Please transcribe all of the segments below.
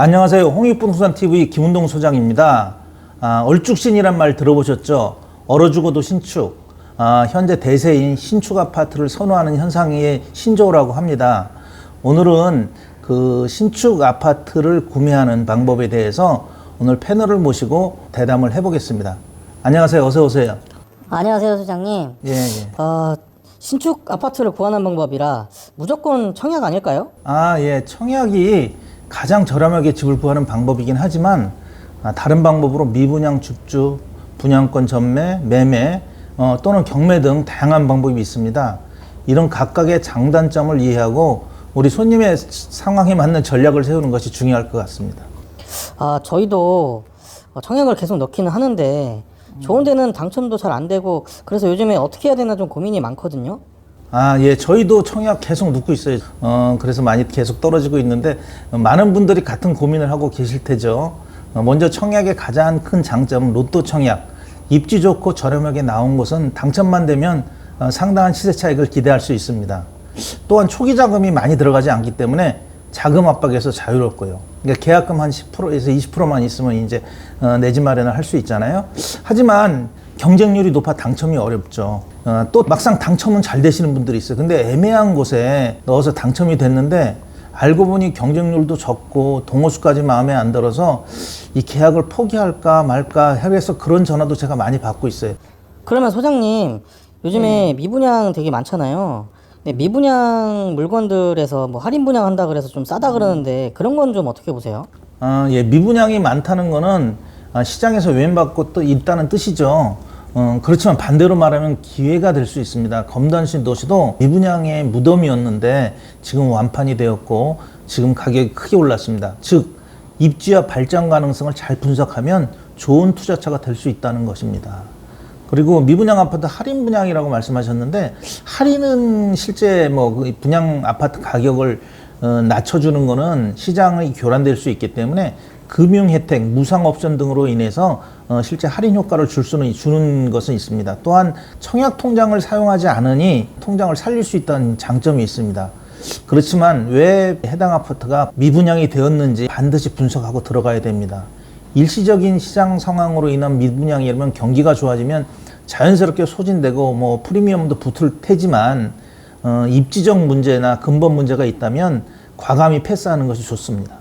안녕하세요. 홍익부동산 TV 김운동 소장입니다. 아, 얼죽신이란 말 들어보셨죠? 얼어 죽어도 신축. 아, 현재 대세인 신축 아파트를 선호하는 현상의 신조어라고 합니다. 오늘은 그 신축 아파트를 구매하는 방법에 대해서 오늘 패널을 모시고 대담을 해보겠습니다. 안녕하세요. 어서 오세요. 안녕하세요, 소장님. 예, 예. 어, 신축 아파트를 구하는 방법이라 무조건 청약 아닐까요? 아, 예. 청약이 가장 저렴하게 집을 구하는 방법이긴 하지만 아, 다른 방법으로 미분양 줍주, 분양권 전매, 매매 어, 또는 경매 등 다양한 방법이 있습니다. 이런 각각의 장단점을 이해하고 우리 손님의 상황에 맞는 전략을 세우는 것이 중요할 것 같습니다. 아, 저희도 어, 청약을 계속 넣기는 하는데 좋은 데는 당첨도 잘 안 되고 그래서 요즘에 어떻게 해야 되나 좀 고민이 많거든요. 아, 예, 저희도 청약 계속 눕고 있어요. 어, 그래서 많이 계속 떨어지고 있는데, 어, 많은 분들이 같은 고민을 하고 계실 테죠. 어, 먼저 청약의 가장 큰 장점은 로또 청약. 입지 좋고 저렴하게 나온 곳은 당첨만 되면 어, 상당한 시세 차익을 기대할 수 있습니다. 또한 초기 자금이 많이 들어가지 않기 때문에 자금 압박에서 자유롭고요. 그러니까 계약금 한 10%에서 20%만 있으면 이제 어, 내 집 마련을 할 수 있잖아요. 하지만 경쟁률이 높아 당첨이 어렵죠. 어, 또 막상 당첨은 잘 되시는 분들이 있어요. 근데 애매한 곳에 넣어서 당첨이 됐는데 알고 보니 경쟁률도 적고 동호수까지 마음에 안 들어서 이 계약을 포기할까 말까 해서 그런 전화도 제가 많이 받고 있어요. 그러면 소장님, 요즘에 미분양 되게 많잖아요. 근데 미분양 물건들에서 뭐 할인 분양한다 그래서 좀 싸다 그러는데 그런 건 좀 어떻게 보세요? 아, 예, 미분양이 많다는 거는 아, 시장에서 유행받고 또 있다는 뜻이죠. 어, 그렇지만 반대로 말하면 기회가 될 수 있습니다. 검단신 도시도 미분양의 무덤이었는데 지금 완판이 되었고 지금 가격이 크게 올랐습니다. 즉, 입지와 발전 가능성을 잘 분석하면 좋은 투자처가 될 수 있다는 것입니다. 그리고 미분양 아파트 할인 분양이라고 말씀하셨는데 할인은 실제 뭐그 분양 아파트 가격을 어, 낮춰주는 거는 시장이 교란될 수 있기 때문에 금융 혜택, 무상 옵션 등으로 인해서 어, 실제 할인 효과를 줄 수는 주는 것은 있습니다. 또한 청약 통장을 사용하지 않으니 통장을 살릴 수 있다는 장점이 있습니다. 그렇지만 왜 해당 아파트가 미분양이 되었는지 반드시 분석하고 들어가야 됩니다. 일시적인 시장 상황으로 인한 미분양이라면 경기가 좋아지면 자연스럽게 소진되고 뭐 프리미엄도 붙을 테지만 어, 입지적 문제나 근본 문제가 있다면 과감히 패스하는 것이 좋습니다.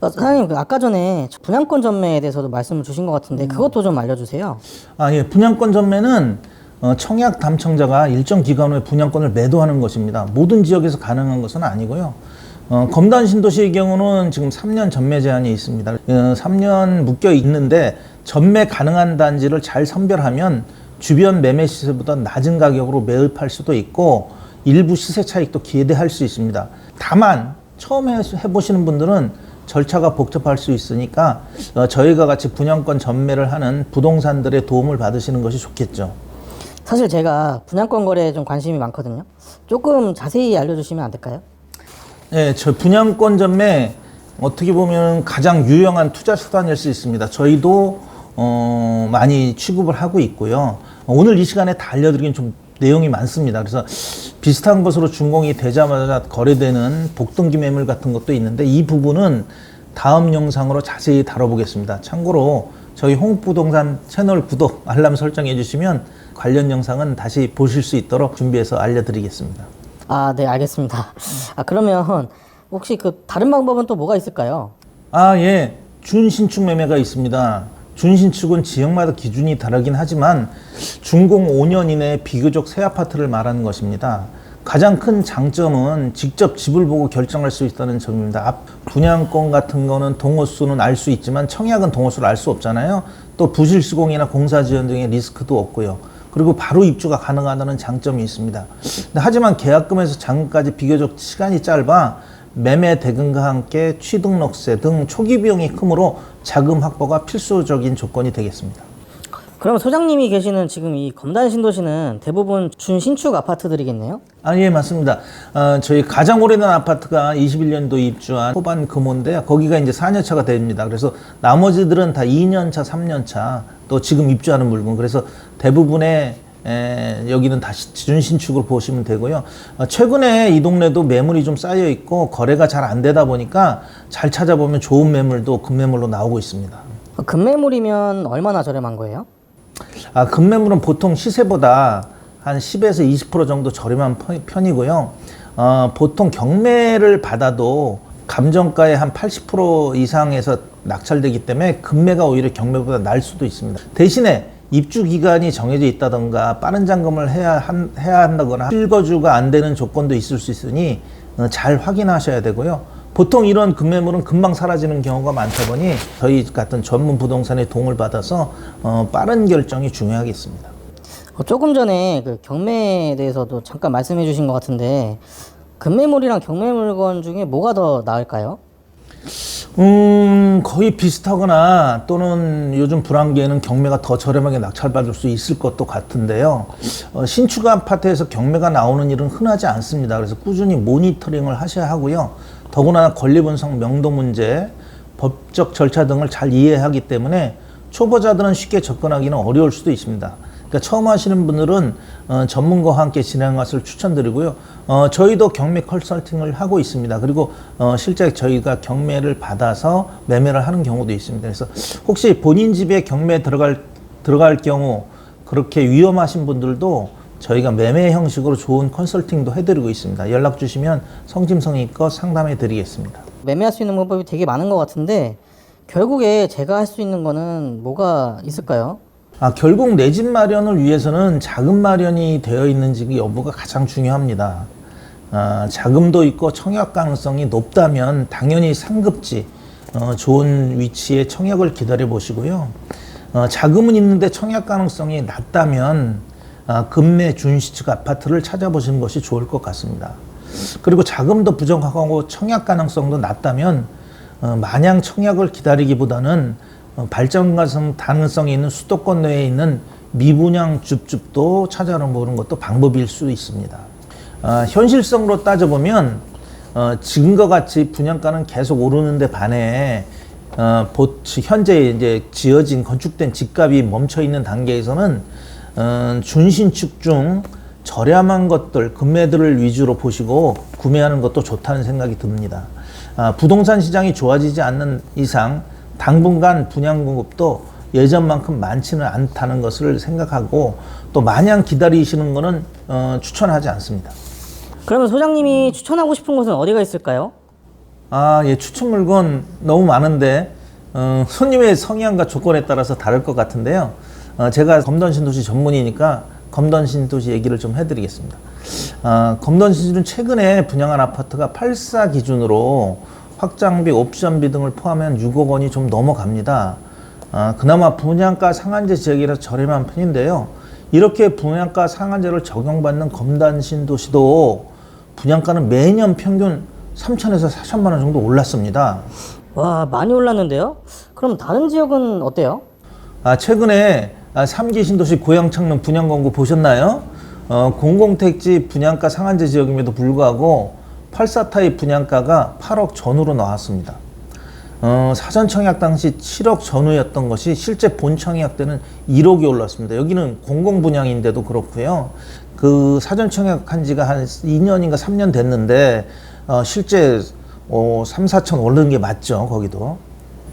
어, 사장님, 그 아까 전에 분양권 전매에 대해서도 말씀을 주신 것 같은데 그것도 좀 알려주세요. 아, 예. 분양권 전매는 어, 청약 담청자가 일정 기간 후에 분양권을 매도하는 것입니다. 모든 지역에서 가능한 것은 아니고요. 어, 검단 신도시의 경우는 지금 3년 전매 제한이 있습니다. 어, 3년 묶여 있는데 전매 가능한 단지를 잘 선별하면 주변 매매 시세보다 낮은 가격으로 매입할 수도 있고 일부 시세 차익도 기대할 수 있습니다. 다만 처음 해- 해보시는 분들은 절차가 복잡할 수 있으니까 어, 저희가 같이 분양권 전매를 하는 부동산들의 도움을 받으시는 것이 좋겠죠. 사실 제가 분양권 거래에 좀 관심이 많거든요. 조금 자세히 알려주시면 안 될까요? 네, 저 분양권 전매 어떻게 보면 가장 유용한 투자 수단일 수 있습니다. 저희도 어, 많이 취급을 하고 있고요. 오늘 이 시간에 다 알려드리긴 좀 내용이 많습니다. 그래서 비슷한 것으로 준공이 되자마자 거래되는 복등기 매물 같은 것도 있는데 이 부분은 다음 영상으로 자세히 다뤄보겠습니다. 참고로 저희 홍부동산 채널 구독, 알람 설정해 주시면 관련 영상은 다시 보실 수 있도록 준비해서 알려드리겠습니다. 아, 네, 알겠습니다. 아, 그러면 혹시 그 다른 방법은 또 뭐가 있을까요? 아, 예. 준신축 매매가 있습니다. 준신축은 지역마다 기준이 다르긴 하지만 준공 5년 이내 비교적 새 아파트를 말하는 것입니다. 가장 큰 장점은 직접 집을 보고 결정할 수 있다는 점입니다. 앞 분양권 같은 거는 동호수는 알 수 있지만 청약은 동호수를 알 수 없잖아요. 또 부실 시공이나 공사 지연 등의 리스크도 없고요. 그리고 바로 입주가 가능하다는 장점이 있습니다. 하지만 계약금에서 잔금까지 비교적 시간이 짧아 매매 대금과 함께 취등록세 등 초기 비용이 크므로 자금 확보가 필수적인 조건이 되겠습니다. 그러면 소장님이 계시는 지금 이 검단 신도시는 대부분 준신축 아파트들이겠네요? 아, 예, 맞습니다. 어, 저희 가장 오래된 아파트가 21년도 입주한 호반 금호인데요. 거기가 이제 4년차가 됩니다. 그래서 나머지들은 다 2년차, 3년차, 또 지금 입주하는 물건. 그래서 대부분의 에, 여기는 다시 준신축으로 보시면 되고요. 어, 최근에 이 동네도 매물이 좀 쌓여 있고 거래가 잘 안 되다 보니까 잘 찾아보면 좋은 매물도 급매물로 나오고 있습니다. 어, 금매물이면 얼마나 저렴한 거예요? 아, 급매물은 보통 시세보다 한 10에서 20% 정도 저렴한 편- 편이고요. 어, 보통 경매를 받아도 감정가의 한 80% 이상에서 낙찰되기 때문에 금매가 오히려 경매보다 날 수도 있습니다. 대신에 입주 기간이 정해져 있다던가 빠른 잔금을 해야, 한, 해야 한다거나 실거주가 안 되는 조건도 있을 수 있으니 어, 잘 확인하셔야 되고요. 보통 이런 금매물은 금방 사라지는 경우가 많다 보니 저희 같은 전문 부동산의 도움을 받아서 어, 빠른 결정이 중요하겠습니다. 어, 조금 전에 그 경매에 대해서도 잠깐 말씀해 주신 것 같은데 금매물이랑 경매 물건 중에 뭐가 더 나을까요? 음, 거의 비슷하거나 또는 요즘 불황기에는 경매가 더 저렴하게 낙찰받을 수 있을 것도 같은데요. 어, 신축 아파트에서 경매가 나오는 일은 흔하지 않습니다. 그래서 꾸준히 모니터링을 하셔야 하고요. 더구나 권리분석 명도 문제, 법적 절차 등을 잘 이해하기 때문에 초보자들은 쉽게 접근하기는 어려울 수도 있습니다. 그러니까 처음 하시는 분들은 어, 전문가와 함께 진행하는 것을 추천드리고요. 어, 저희도 경매 컨설팅을 하고 있습니다. 그리고 어, 실제 저희가 경매를 받아서 매매를 하는 경우도 있습니다. 그래서 혹시 본인 집에 경매 들어갈 들어갈 경우 그렇게 위험하신 분들도 저희가 매매 형식으로 좋은 컨설팅도 해드리고 있습니다. 연락 주시면 성심성의껏 상담해 드리겠습니다. 매매할 수 있는 방법이 되게 많은 것 같은데 결국에 제가 할 수 있는 거는 뭐가 있을까요? 아, 결국 내 집 마련을 위해서는 자금 마련이 되어 있는지 그 여부가 가장 중요합니다. 아, 자금도 있고 청약 가능성이 높다면 당연히 상급지, 어, 좋은 위치에 청약을 기다려 보시고요. 어, 자금은 있는데 청약 가능성이 낮다면 아, 금매 준시축 아파트를 찾아보시는 것이 좋을 것 같습니다. 그리고 자금도 부족하고 청약 가능성도 낮다면 어, 마냥 청약을 기다리기보다는 어, 발전 가능 가능성이 있는 수도권 내에 있는 미분양 줍줍도 찾아보는 것도 방법일 수 있습니다. 아, 현실성으로 따져보면 어, 지금과 같이 분양가는 계속 오르는데 반해 어, 보- 현재 이제 지어진 건축된 집값이 멈춰 있는 단계에서는 어, 준신축 중 저렴한 것들 금매들을 위주로 보시고 구매하는 것도 좋다는 생각이 듭니다. 아, 부동산 시장이 좋아지지 않는 이상 당분간 분양 공급도 예전만큼 많지는 않다는 것을 생각하고 또 마냥 기다리시는 것은 어, 추천하지 않습니다. 그러면 소장님이 추천하고 싶은 곳은 어디가 있을까요? 아, 예, 추천 물건 너무 많은데 어, 손님의 성향과 조건에 따라서 다를 것 같은데요. 어, 제가 검던신도시 전문이니까 검던신도시 얘기를 좀 해드리겠습니다. 아, 검던신도시는 최근에 분양한 아파트가 84 기준으로 확장비, 옵션비 등을 포함한 6억 원이 좀 넘어갑니다. 아, 그나마 분양가 상한제 지역이라 저렴한 편인데요. 이렇게 분양가 상한제를 적용받는 검단 신도시도 분양가는 매년 평균 3천에서 4천만 원 정도 올랐습니다. 와 많이 올랐는데요? 그럼 다른 지역은 어때요? 아, 최근에 아, 3기 신도시 고양 창릉 분양 광고 보셨나요? 어, 공공택지 분양가 상한제 지역임에도 불구하고 84 타입 분양가가 8억 전후로 나왔습니다. 어, 사전 청약 당시 7억 전후였던 것이 실제 본 청약 때는 1억이 올랐습니다. 여기는 공공 분양인데도 그렇고요. 그 사전 청약한 지가 한 2년인가 3년 됐는데 어, 실제 어, 3, 4천 오르는 게 맞죠. 거기도.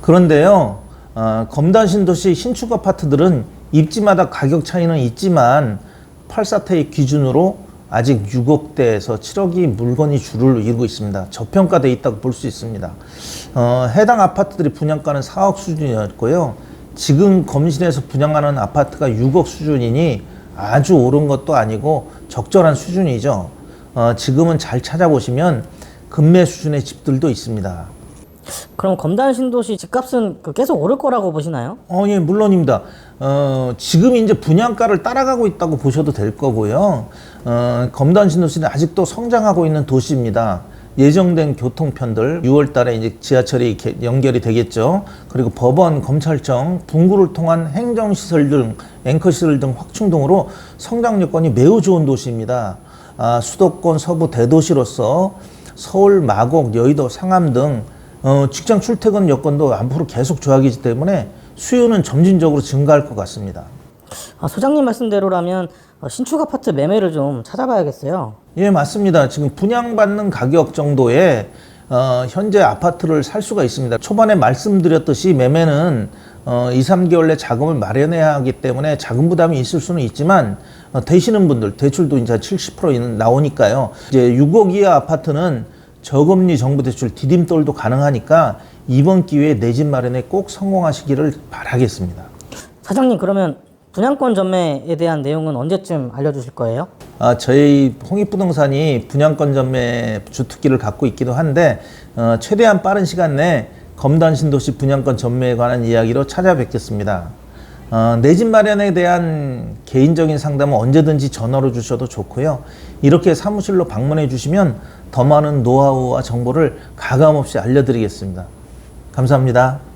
그런데요, 어, 검단 신도시 신축 아파트들은 입지마다 가격 차이는 있지만 84태의 기준으로 아직 6억대에서 7억이 물건이 주를 이루고 있습니다. 저평가돼 있다고 볼 수 있습니다. 어, 해당 아파트들이 분양가는 4억 수준이었고요. 지금 검신에서 분양하는 아파트가 6억 수준이니 아주 오른 것도 아니고 적절한 수준이죠. 어, 지금은 잘 찾아보시면 금매 수준의 집들도 있습니다. 그럼 검단 신도시 집값은 그 계속 오를 거라고 보시나요? 어, 예, 물론입니다. 어, 지금 이제 분양가를 따라가고 있다고 보셔도 될 거고요. 어, 검단 신도시는 아직도 성장하고 있는 도시입니다. 예정된 교통편들 6월 달에 이제 지하철이 개- 연결이 되겠죠. 그리고 법원, 검찰청, 분구를 통한 행정시설 등, 앵커시설 등 확충 등으로 성장 여건이 매우 좋은 도시입니다. 아, 수도권 서부 대도시로서 서울, 마곡, 여의도, 상암 등 어, 직장 출퇴근 여건도 앞으로 계속 좋아지기 때문에 수요는 점진적으로 증가할 것 같습니다. 아, 소장님 말씀대로라면 어, 신축 아파트 매매를 좀 찾아봐야겠어요. 예, 맞습니다. 지금 분양받는 가격 정도에 어, 현재 아파트를 살 수가 있습니다. 초반에 말씀드렸듯이 매매는 어, 2, 3개월 내 자금을 마련해야 하기 때문에 자금 부담이 있을 수는 있지만 어, 되시는 분들 대출도 이제 70% 나오니까요. 이제 6억 이하 아파트는 저금리 정부 대출 디딤돌도 가능하니까 이번 기회에 내 집 마련에 꼭 성공하시기를 바라겠습니다. 사장님 그러면 분양권 전매에 대한 내용은 언제쯤 알려주실 거예요? 아, 저희 홍익부동산이 분양권 전매 주특기를 갖고 있기도 한데 어, 최대한 빠른 시간 내에 검단 신도시 분양권 전매에 관한 이야기로 찾아뵙겠습니다. 어, 내 집 마련에 대한 개인적인 상담은 언제든지 전화로 주셔도 좋고요. 이렇게 사무실로 방문해 주시면 더 많은 노하우와 정보를 가감없이 알려드리겠습니다. 감사합니다.